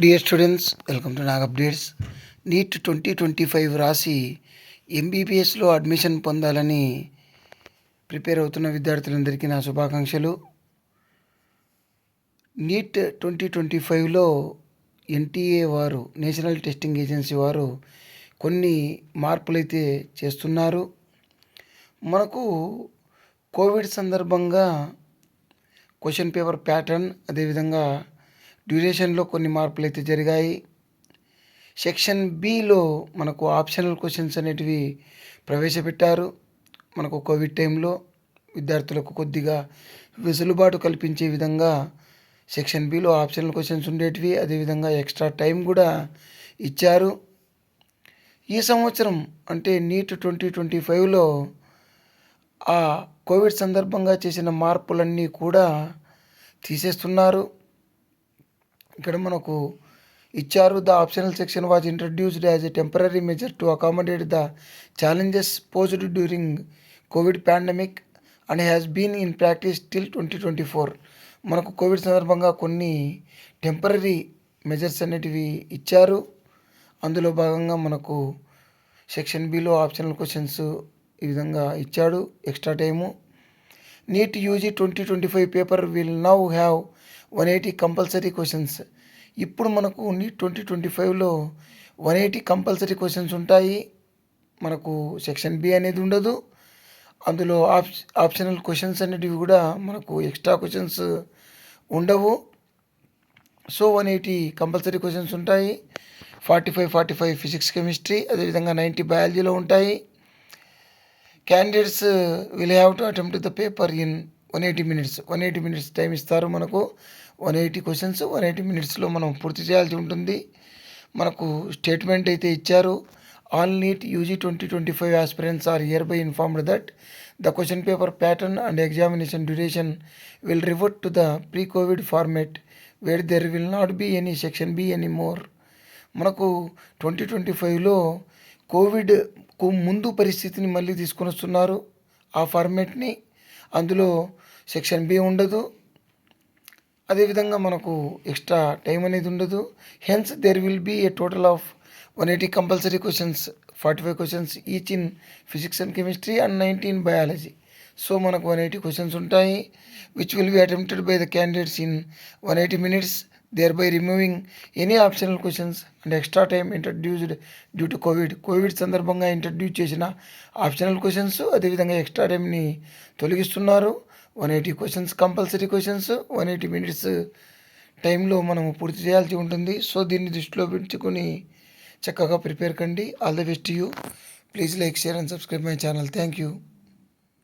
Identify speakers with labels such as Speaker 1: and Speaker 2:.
Speaker 1: Dear students welcome to Nag updates NEET twenty twenty five రాసి ఎంబీబీఎస్లో admission పొందాలని prepare అవుతున్న విద్యార్థులందరికీ నా శుభాకాంక్షలు. నీట్ ట్వంటీ ట్వంటీ ఫైవ్లో ఎన్టీఏ వారు నేషనల్ టెస్టింగ్ ఏజెన్సీ వారు కొన్ని మార్పులైతే చేస్తున్నారు. మనకు కోవిడ్ సందర్భంగా క్వశ్చన్ పేపర్ ప్యాటర్న్ అదేవిధంగా డ్యూరేషన్లో కొన్ని మార్పులు అయితే జరిగాయి. సెక్షన్ బిలో మనకు ఆప్షనల్ క్వశ్చన్స్ అనేటివి ప్రవేశపెట్టారు. మనకు కోవిడ్ టైంలో విద్యార్థులకు కొద్దిగా వెసులుబాటు కల్పించే విధంగా సెక్షన్ బిలో ఆప్షనల్ క్వశ్చన్స్ ఉండేటివి. అదేవిధంగా ఎక్స్ట్రా టైం కూడా ఇచ్చారు. ఈ సంవత్సరం అంటే నీట్ ట్వంటీ ట్వంటీ ఫైవ్లో ఆ కోవిడ్ సందర్భంగా చేసిన మార్పులన్నీ కూడా తీసేస్తున్నారు. ఇక్కడ మనకు ఇచ్చారు the optional section was introduced as a temporary measure to accommodate the challenges posed during covid pandemic and has been in practice till twenty twenty four మనకు కోవిడ్ సందర్భంగా కొన్ని టెంపరీ మెజర్స్ అనేటివి ఇచ్చారు. అందులో భాగంగా మనకు సెక్షన్ బిలో ఆప్షనల్ క్వశ్చన్స్ ఈ విధంగా ఇచ్చాడు. Extra time NEET UG twenty twenty five paper will now have one eighty compulsory questions. ఇప్పుడు మనకు నీట్ ట్వంటీ ట్వంటీ ఫైవ్లో వన్ ఎయిటీ కంపల్సరీ క్వశ్చన్స్ ఉంటాయి. మనకు సెక్షన్ బి అనేది ఉండదు. అందులో ఆప్ ఆప్షనల్ క్వశ్చన్స్ అనేటివి కూడా మనకు ఎక్స్ట్రా క్వశ్చన్స్ ఉండవు. So one eighty compulsory questions ఉంటాయి. Forty five forty five physics chemistry అదేవిధంగా నైంటీ బయాలజీలో ఉంటాయి. Candidates will have to attempt the paper in one eighty minutes one eighty minutes time ఇస్తారు మనకు. One eighty questions one eighty మినిట్స్లో మనం పూర్తి చేయాల్సి ఉంటుంది. మనకు స్టేట్మెంట్ అయితే ఇచ్చారు. All NEET UG twenty twenty five aspirants are hereby informed that the question paper pattern and examination duration will revert to the pre covid format where there will not be any section B any more మనకు twenty twenty ఫైవ్లో కోవిడ్కు ముందు పరిస్థితిని మళ్ళీ తీసుకొని వస్తున్నారు ఆ ఫార్మేట్ని అందులో సెక్షన్ బి ఉండదు. అదేవిధంగా మనకు ఎక్స్ట్రా టైం అనేది ఉండదు. Hence there will be a total of one eighty compulsory questions forty five questions each in physics and chemistry and nineteen biology so మనకు వన్ ఎయిటీ క్వశ్చన్స్ ఉంటాయి which will be attempted by the candidates in one eighty minutes thereby removing any optional questions and extra time introduced due to covid covid సందర్భంగా introduce చేసిన optional questions అదేవిధంగా extra టైంని తొలగిస్తున్నారు. One eighty questions compulsory questions one eighty minutes టైంలో మనము పూర్తి చేయాల్సి ఉంటుంది. So దీన్ని దృష్టిలో పెంచుకొని చక్కగా ప్రిపేర్ కండి. All the best you. Please like share and subscribe my channel. Thank you.